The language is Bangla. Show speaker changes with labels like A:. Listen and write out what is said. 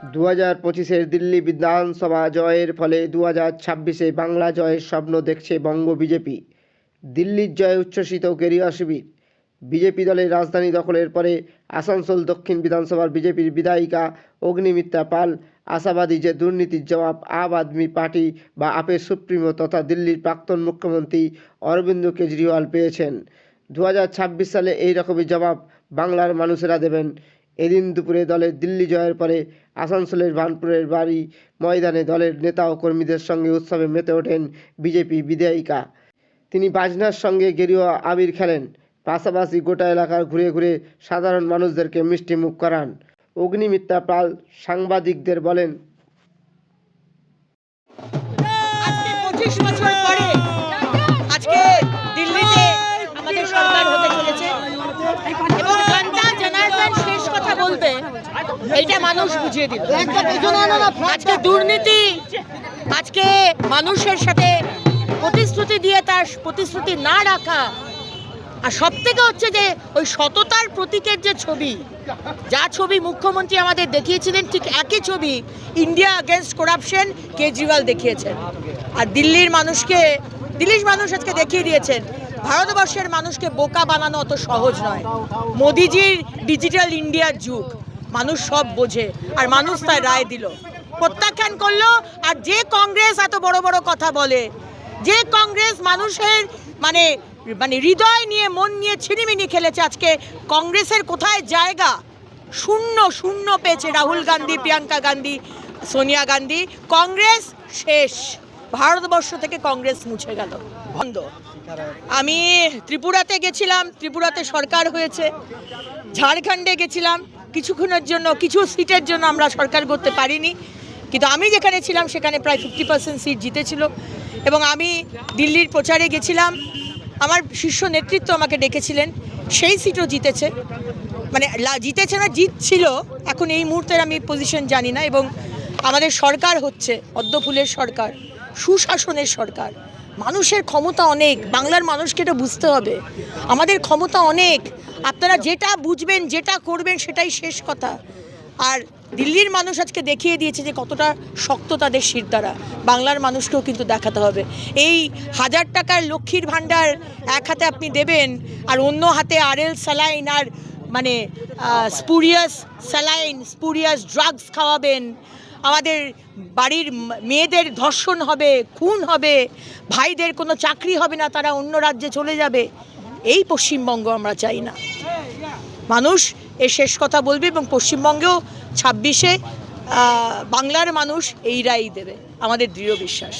A: দু হাজার পঁচিশের দিল্লি বিধানসভা জয়ের ফলে দু হাজার ছাব্বিশে বাংলা জয়ের স্বপ্ন দেখছে বঙ্গ বিজেপি। দিল্লির জয়ে উচ্ছ্বসিত কেরিয়া শিবির। বিজেপি দলের রাজধানী দখলের পরে আসানসোল দক্ষিণ বিধানসভার বিজেপির বিধায়িকা অগ্নিমিত্রা পাল আশাবাদী যে দুর্নীতির জবাব আম আদমি পার্টি বা আপের সুপ্রিমো তথা দিল্লির প্রাক্তন মুখ্যমন্ত্রী অরবিন্দ কেজরিওয়াল পেয়েছেন। দু হাজার ছাব্বিশ সালে এই রকমই জবাব বাংলার মানুষেরা দেবেন এদিন দুপুরে দলের দিল্লি জয়ের পরে আসানসোলের ভানপুরের বাড়ি ময়দানে দলের নেতা ও কর্মীদের সঙ্গে উৎসবে মেতে ওঠেন বিজেপি বিধায়িকা। তিনি বাজনার সঙ্গে গেরুয়া আবির খেলেন, পাশাপাশি গোটা এলাকার ঘুরে ঘুরে সাধারণ মানুষদেরকে মিষ্টি মুখ করান। অগ্নিমিত্রা পাল সাংবাদিকদের বলেন
B: আজকে দিল্লিতে আমাদের সরকার হতে চলেছে। বলবে, এইটা মানুষ বুঝিয়ে দিল। আজকে দুর্নীতি, আজকে মানুষের সাথে প্রতিশ্রুতি দিয়ে তার প্রতিশ্রুতি না রাখা। আর সব থেকে হচ্ছে যে, ওই সততার প্রতীকের যে ছবি, যা ছবি মুখ্যমন্ত্রী আমাদের দেখিয়েছিলেন, ঠিক একই ছবি ইন্ডিয়া অ্যাগেনস্ট করাপশন কেজরিওয়াল দেখিয়েছেন। আর দিল্লির মানুষকে, দিল্লির মানুষ আজকে দেখিয়ে দিয়েছেন ভারতবর্ষের মানুষকে বোকা বানানো অত সহজ নয়। মোদিজির ডিজিটাল ইন্ডিয়ার যুগ, মানুষ সব বোঝে আর মানুষ তার রায় দিল। প্রত্যাখ্যান করল আর যে কংগ্রেস এত বড় বড় কথা বলে, যে কংগ্রেস মানুষের মানে মানে হৃদয় নিয়ে, মন নিয়ে ছিনিমিনি খেলেছে আজকে, কংগ্রেসের কোথায় জায়গা? শূন্য শূন্য পেয়েছে রাহুল গান্ধী, প্রিয়াঙ্কা গান্ধী, সোনিয়া গান্ধী। কংগ্রেস শেষ। ভারতবর্ষ থেকে কংগ্রেস মুছে গেল। বন্ধ। আমি ত্রিপুরাতে গেছিলাম, ত্রিপুরাতে সরকার হয়েছে, ঝাড়খণ্ডে গেছিলাম, কিছুক্ষণের জন্য, কিছু সিটের জন্য আমরা সরকার করতে পারিনি। কিন্তু আমি যেখানে ছিলাম, সেখানে প্রায় ফিফটি পার্সেন্ট সিট জিতেছিল। এবং আমি দিল্লির প্রচারে গেছিলাম। আমার শীর্ষ নেতৃত্ব আমাকে ডেকেছিলেন, সেই সিটও জিতেছে। মানে জিতেছে না, জিতছিল। এখন এই মুহূর্তের আমি পজিশন জানি না এবং আমাদের সরকার হচ্ছে পদ্মফুলের সরকার, সুশাসনের সরকার। মানুষের ক্ষমতা অনেক, বাংলার মানুষকে এটা বুঝতে হবে। আমাদের ক্ষমতা অনেক, আপনারা যেটা বুঝবেন, যেটা করবেন সেটাই শেষ কথা। আর দিল্লির মানুষ আজকে দেখিয়ে দিয়েছে যে কতটা শক্ত তাদের শিরদারা বাংলার মানুষকেও কিন্তু দেখাতে হবে। এই হাজার টাকার লক্ষ্মীর ভাণ্ডার এক হাতে আপনি দেবেন আর অন্য হাতে আরএল স্যালাইন আর মানে স্পুরিয়াস স্যালাইন, স্পুরিয়াস ড্রাগস খাওয়াবেন। আমাদের বাড়ির মেয়েদের ধর্ষণ হবে, খুন হবে, ভাইদের কোনো চাকরি হবে না, তারা অন্য রাজ্যে চলে যাবে। এই পশ্চিমবঙ্গ আমরা চাই না। মানুষ এ শেষ কথা বলবে এবং পশ্চিমবঙ্গেও ছাব্বিশে বাংলার মানুষ এই রায়ই দেবে। আমাদের দৃঢ় বিশ্বাস।